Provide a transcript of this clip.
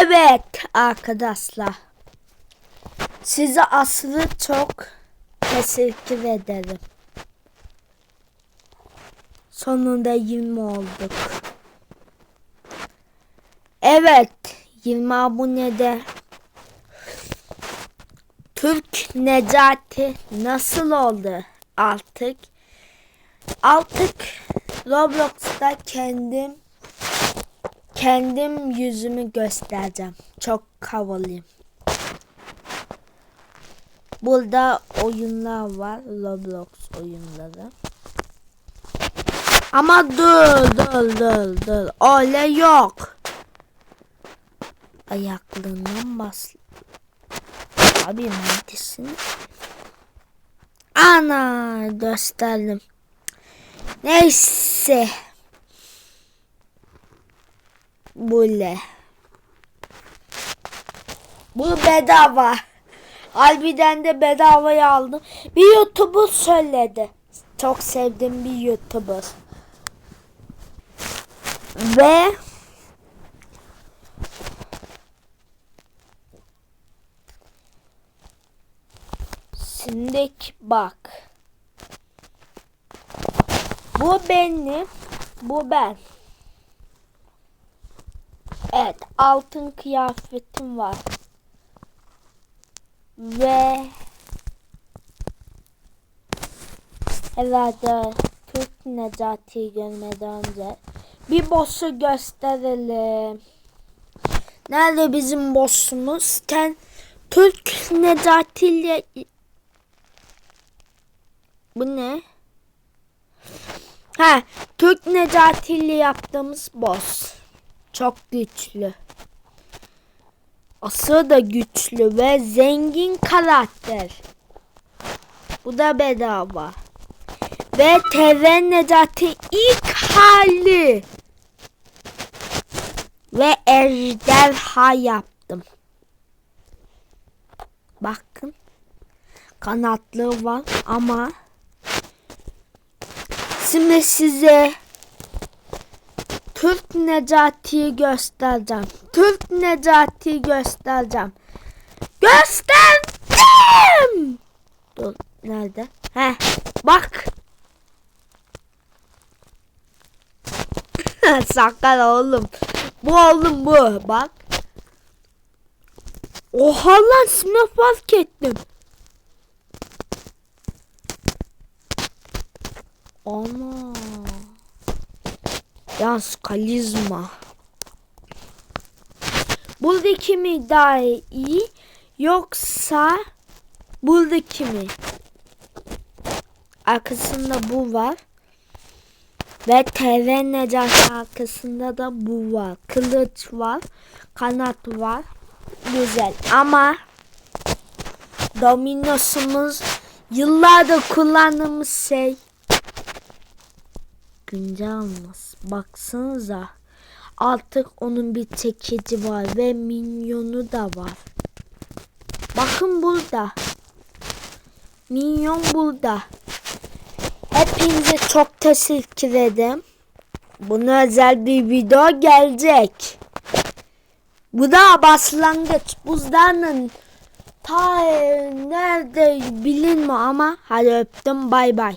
Evet arkadaşlar. Size aslı çok teşekkür ederim. Sonunda 20 olduk. Evet 20 abonede Türk Necati nasıl oldu artık? Artık Roblox'ta kendim kendim yüzümü göstereceğim. Çok havalıyım. Burada oyunlar var. Roblox oyunları. Ama dur dur dur dur. Öyle yok. Ayaklarından bas. Abi neredesin? Ana gösterdim. Neyse. Böyle. Bu bedava. Albi'den de bedavaya aldım. Bir YouTuber söyledi. Çok sevdiğim bir YouTuber. Ve Şimdi bak. Bu benim. Bu ben. Evet, altın kıyafetim var. Ve herhalde Türk Necati'yi görmeden önce bir boss'u gösterelim. Nerede bizim boss'umuz? Ten Türk Necati ile bu ne? Ha, Türk Necati ile yaptığımız boss. Çok güçlü. Asıl da güçlü ve zengin karakter. Bu da bedava. Ve TV Necati ilk hali. Ve ejderha yaptım. Bakın. Kanatlı var ama Şimdi size Türk Necati'yi göstereceğim. Türk Necati'yi göstereceğim. Gösterdim. Dur nerede? He bak. Sakal oğlum. Bu oğlum bu. Bak. Oha lan sınıf fark ettim. Ana. Yaz kalizma. Buradaki mi daha iyi yoksa buradaki mi? Arkasında bu var. Ve TV Necati arkasında da bu var. Kılıç var. Kanat var. Güzel ama Dominos'umuz yıllardır kullandığımız şey güncel olmaz. Baksanıza. Artık onun bir çekici var ve minyonu da var. Bakın burada. Minyon burada. Hepinize çok teşekkür ederim. Buna özel bir video gelecek. Bu da başlangıç. Buzdağının ta nerede bilinmiyor ama hadi öptüm bay bay.